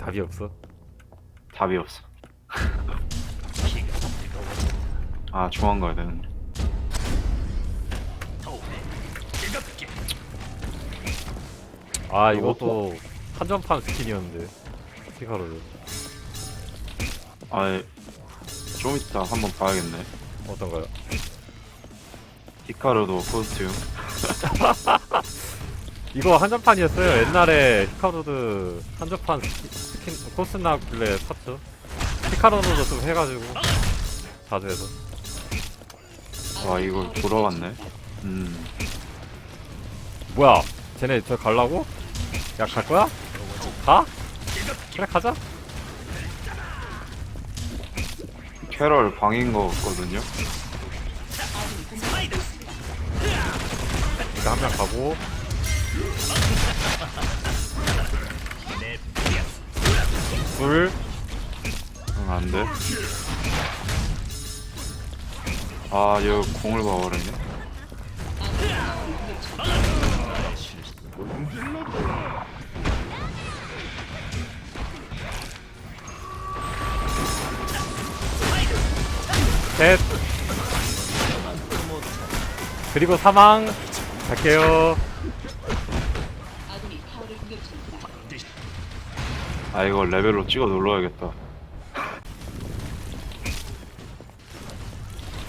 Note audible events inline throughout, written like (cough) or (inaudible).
답이 없어. 답이 없어. (laughs) 아 중앙 가야 되는. 아 이것도 한정판 스킨이었는데 피카로드 아좀 이따 한번 봐야겠네. 어떤가요? 히카르도 코스튬. (laughs) (laughs) 이거 한정판이었어요. 옛날에 피카로드 한정판 스킨, 코스 나길래 샀죠. 피카로드도 좀 해가지고 자주 해서. 와 이걸 돌아왔네. 음 뭐야? 쟤네 저 갈라고? 야 갈 거야? 가? 그래 가자. 캐럴 방인 거 같거든요. 일단 한명 가고. 둘. 응, 안 돼. 아, 얘 공을 봐버리네. 셋. 그리고 사망. 갈게요. 아, 이거 레벨로 찍어 눌러야겠다.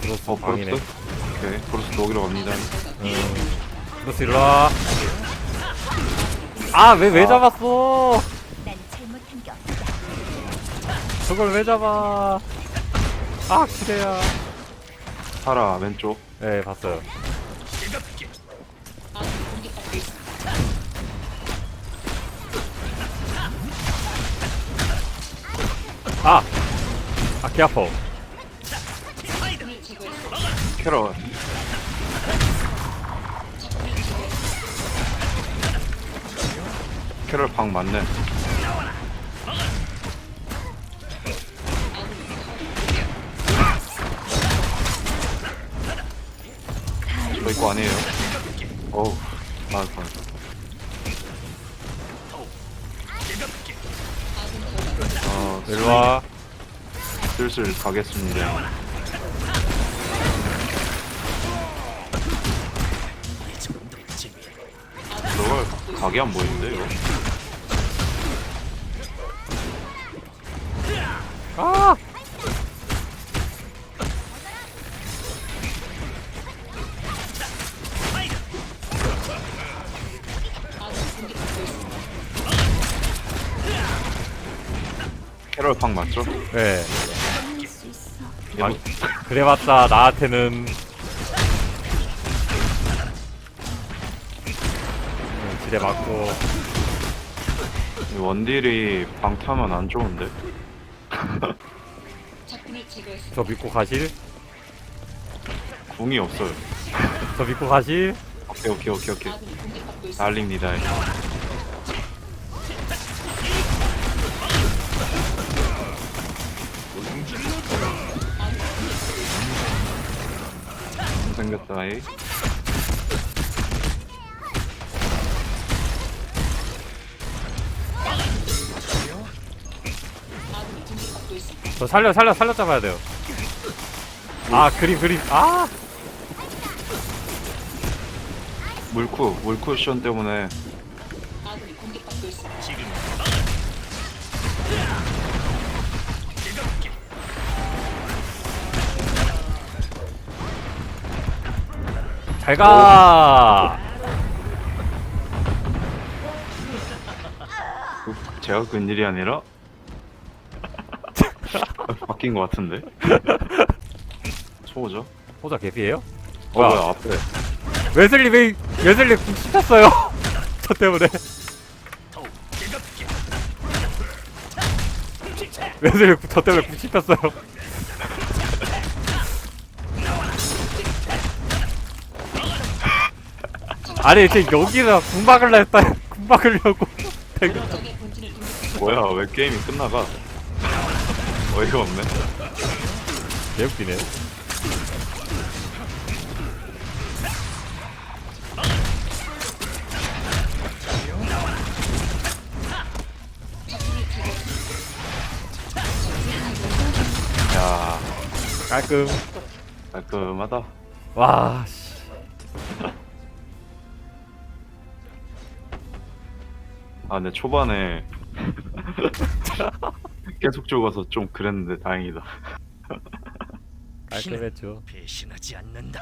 브로스 어, 방이네. 브로스? 오케이, 브로스 녹이러 갑니다. 음. 브로스 일로와. 아, 왜, 왜 아. 잡았어? 난 잘못한 게 없어. 저걸 왜 잡아? 아, 기대야. 파라, 왼쪽. 네, 봤어요. 아! 아, 개 아파. 캐럴. 캐럴 방 맞네. 저 이거 아니에요. 어우, 맞을 일로와. 슬슬 가겠습니다. 저걸 각이 안 보이는데 이거? 아! 방 맞죠? 네. 살릴 수 있어. 얘도 아, 그래봤자 나한테는 음, 지뢰 맞고 이 원딜이 방 타면 안 좋은데? 저 믿고 가실? 궁이 없어요. 저 믿고 가실? 오케이 오케이 오케이 오케이. 달립니다. 생겼다 이. 저 살려 살려 살려 잡아야 돼요. 아 그림 그림. 아! 물쿠 물쿠션 때문에 잘가. 그- 제가 근일이 아니라? (laughs) 바뀐 것 같은데. 소호죠? 호자 개피에요? 어 뭐야 앞에. 웨슬리 왜 웨슬리 궁 씹혔어요? (laughs) 저 때문에. 웨슬리 궁- 저 때문에 궁 씹혔어요 아니 이제 여기가 군박을 했다. (laughs) 군박으려고. 뭐야 왜 게임이 끝나가? 어이가 없네. 개웃기네. 야 깔끔. 깔끔하다. 와 씨. 아, 근데 초반에 (laughs) 계속 죽어서 좀 그랬는데 다행이다. 깔끔했죠. 배신하지 않는다.